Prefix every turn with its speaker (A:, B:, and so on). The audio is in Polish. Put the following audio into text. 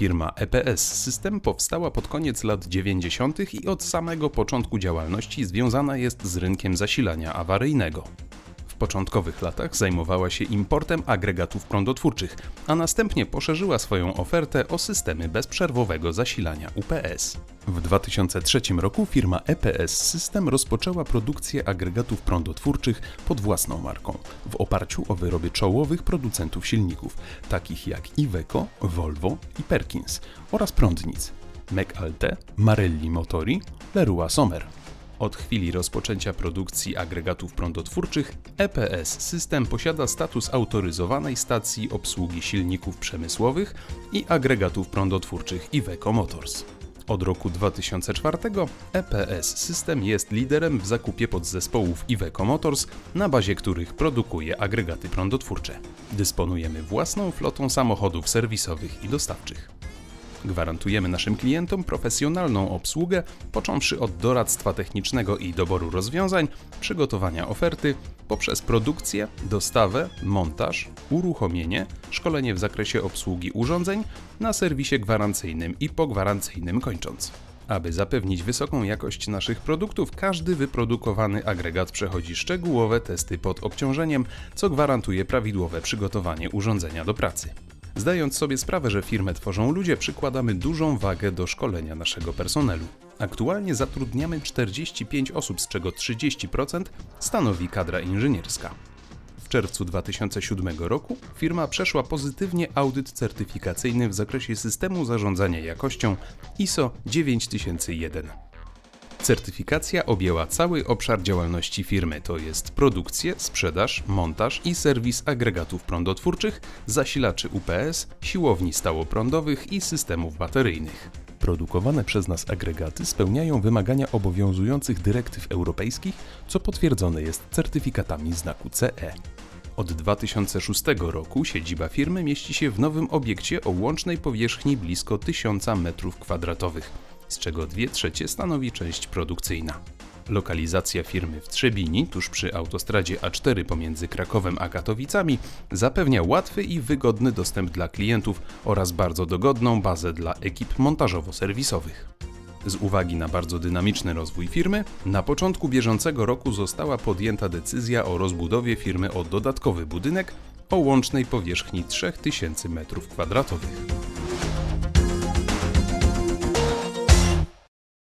A: Firma EPS System powstała pod koniec lat 90. i od samego początku działalności związana jest z rynkiem zasilania awaryjnego. Początkowych latach zajmowała się importem agregatów prądotwórczych, a następnie poszerzyła swoją ofertę o systemy bezprzerwowego zasilania UPS. W 2003 roku firma EPS System rozpoczęła produkcję agregatów prądotwórczych pod własną marką, w oparciu o wyroby czołowych producentów silników, takich jak Iveco, Volvo i Perkins, oraz prądnic McAlte, Marelli Motori, Leroy Sommer. Od chwili rozpoczęcia produkcji agregatów prądotwórczych EPS System posiada status autoryzowanej stacji obsługi silników przemysłowych i agregatów prądotwórczych Iveco Motors. Od roku 2004 EPS System jest liderem w zakupie podzespołów Iveco Motors, na bazie których produkuje agregaty prądotwórcze. Dysponujemy własną flotą samochodów serwisowych i dostawczych. Gwarantujemy naszym klientom profesjonalną obsługę, począwszy od doradztwa technicznego i doboru rozwiązań, przygotowania oferty, poprzez produkcję, dostawę, montaż, uruchomienie, szkolenie w zakresie obsługi urządzeń, na serwisie gwarancyjnym i pogwarancyjnym kończąc. Aby zapewnić wysoką jakość naszych produktów, każdy wyprodukowany agregat przechodzi szczegółowe testy pod obciążeniem, co gwarantuje prawidłowe przygotowanie urządzenia do pracy. Zdając sobie sprawę, że firmę tworzą ludzie, przykładamy dużą wagę do szkolenia naszego personelu. Aktualnie zatrudniamy 45 osób, z czego 30% stanowi kadra inżynierska. W czerwcu 2007 roku firma przeszła pozytywnie audyt certyfikacyjny w zakresie systemu zarządzania jakością ISO 9001. Certyfikacja objęła cały obszar działalności firmy, to jest produkcję, sprzedaż, montaż i serwis agregatów prądotwórczych, zasilaczy UPS, siłowni stałoprądowych i systemów bateryjnych. Produkowane przez nas agregaty spełniają wymagania obowiązujących dyrektyw europejskich, co potwierdzone jest certyfikatami znaku CE. Od 2006 roku siedziba firmy mieści się w nowym obiekcie o łącznej powierzchni blisko 1000 m2 z czego 2 trzecie stanowi część produkcyjna. Lokalizacja firmy w Trzebini, tuż przy autostradzie A4 pomiędzy Krakowem a Katowicami, zapewnia łatwy i wygodny dostęp dla klientów oraz bardzo dogodną bazę dla ekip montażowo-serwisowych. Z uwagi na bardzo dynamiczny rozwój firmy, na początku bieżącego roku została podjęta decyzja o rozbudowie firmy o dodatkowy budynek o łącznej powierzchni 3000 m2.